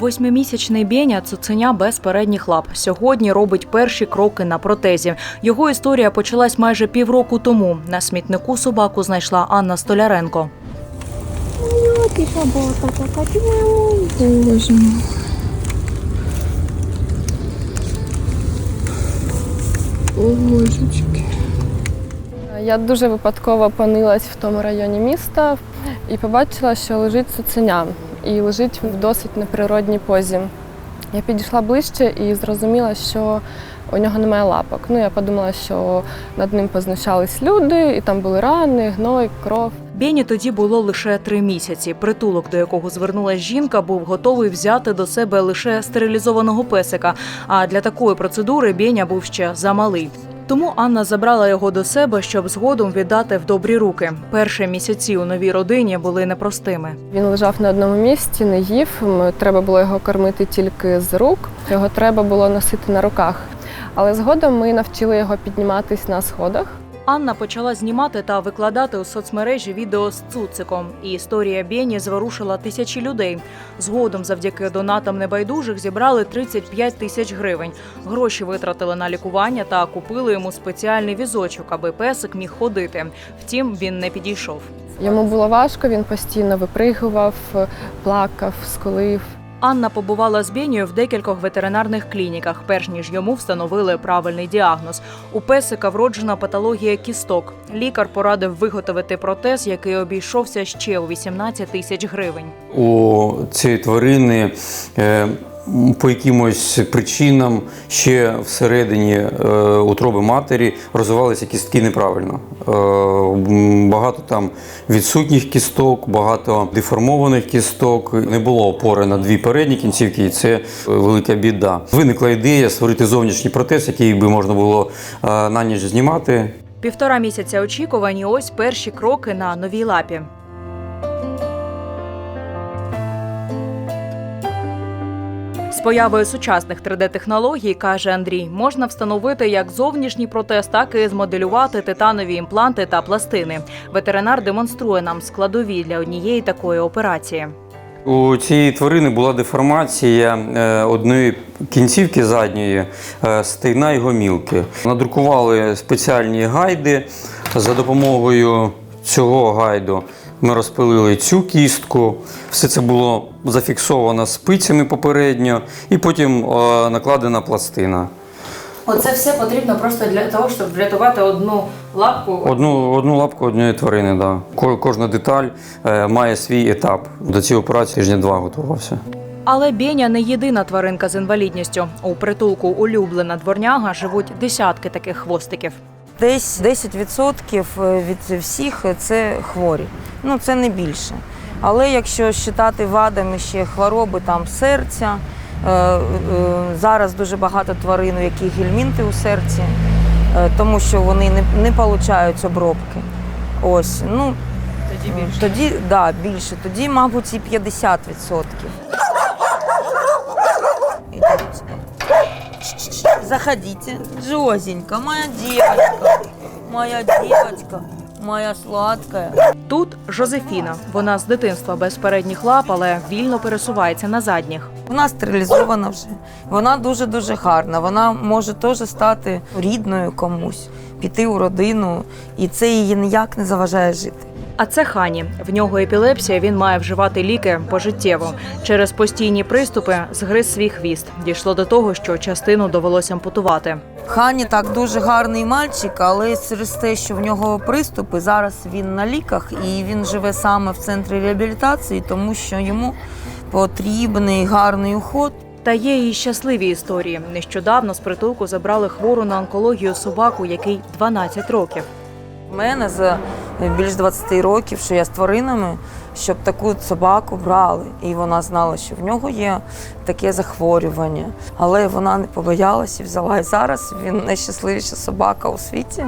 Восьмимісячний Беня – цуценя без передніх лап. Сьогодні робить перші кроки на протезі. Його історія почалась майже півроку тому. На смітнику собаку знайшла Анна Столяренко. Така, Боже мой. О, божечки. Я дуже випадково опинилась в тому районі міста і побачила, що лежить цуценя і лежить в досить неприродній позі. Я підійшла ближче і зрозуміла, що у нього немає лапок. Ну, я подумала, що над ним познущались люди, і там були рани, гной, кров. Бені тоді було лише три місяці. Притулок, до якого звернулась жінка, був готовий взяти до себе лише стерилізованого песика. А для такої процедури Беня був ще замалий. Тому Анна забрала його до себе, щоб згодом віддати в добрі руки. Перші місяці у новій родині були непростими. Він лежав на одному місці, не їв. Треба було його кормити тільки з рук. Його треба було носити на руках. Але згодом ми навчили його підніматись на сходах. Анна почала знімати та викладати у соцмережі відео з цуциком. І історія Бені зворушила тисячі людей. Згодом, завдяки донатам небайдужих, зібрали 35 тисяч гривень. Гроші витратили на лікування та купили йому спеціальний візочок, аби песик міг ходити. Втім, він не підійшов. Йому було важко, він постійно випригував, плакав, скулив. Анна побувала з Бєнію в декількох ветеринарних клініках, перш ніж йому встановили правильний діагноз. У песика вроджена патологія кісток. Лікар порадив виготовити протез, який обійшовся ще у 18 тисяч гривень. у цієї тварини е, по якимось причинам ще всередині е, утроби матері розвивалися кістки неправильно. Е, Багато там відсутніх кісток, багато деформованих кісток. Не було опори на дві передні кінцівки, і це велика біда. Виникла ідея створити зовнішній протез, який би можна було е, на ніч знімати. Півтора місяця очікувань і ось перші кроки на новій лапі. З появою сучасних 3D-технологій, каже Андрій, можна встановити як зовнішній протез, так і змоделювати титанові імпланти та пластини. Ветеринар демонструє нам складові для однієї такої операції. У цієї тварини була деформація е, одної кінцівки задньої е, стегна і гомілки. Надрукували спеціальні гайди за допомогою цього гайду. Ми розпилили цю кістку, все це було зафіксовано спицями попередньо, і потім е, накладена пластина. Оце все потрібно просто для того, щоб врятувати одну лапку. Одну, одну лапку однієї тварини, да. Ко- Кожна деталь е, має свій етап. До цієї операції тижня два готувався. Але Беня не єдина тваринка з інвалідністю. У притулку улюблена дворняга живуть десятки таких хвостиків. Десь 10% від всіх це хворі. Ну це не більше. Але якщо вважати вадами ще хвороби там серця, е, е, зараз дуже багато тварин, у яких гельмінти у серці, е, тому що вони не, не получають обробки. Ось, ну Тоді тоді да, більше. Тоді, мабуть, і 50%. Заходите. Джозенька, моя девочка. Моя девочка. Моя сладкая. Тут Жозефіна. Вона з дитинства без передніх лап, але вільно пересувається на задніх. Вона стерилізована вже. Вона дуже-дуже гарна. Вона може теж стати рідною комусь, піти у родину, і це її ніяк не заважає жити. А це Хані. В нього епілепсія. Він має вживати ліки пожиттєво. Через постійні приступи згриз свій хвіст. Дійшло до того, що частину довелося ампутувати. Хані так дуже гарний мальчик, але через те, що в нього приступи, зараз він на ліках і він живе саме в центрі реабілітації, тому що йому потрібний гарний уход. Та є і щасливі історії. Нещодавно з притулку забрали хвору на онкологію собаку, який 12 років. У мене за більш 20 років, що я з тваринами, щоб таку собаку брали. І вона знала, що в нього є таке захворювання. Але вона не побоялась і взяла. І зараз він найщасливіша собака у світі.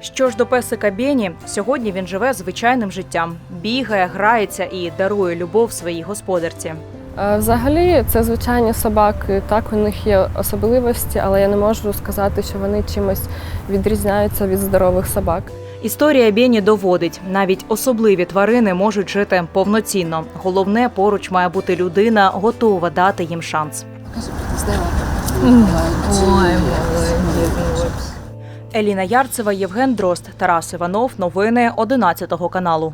Що ж до песика Бені, сьогодні він живе звичайним життям, бігає, грається і дарує любов своїй господарці. Е, Взагалі, це звичайні собаки. Так, у них є особливості, але я не можу сказати, що вони чимось відрізняються від здорових собак. Історія Бєні доводить, навіть особливі тварини можуть жити повноцінно. Головне, поруч має бути людина, готова дати їм шанс. Еліна Ярцева, Євген Дрозд, Тарас Іванов. Новини 11 каналу.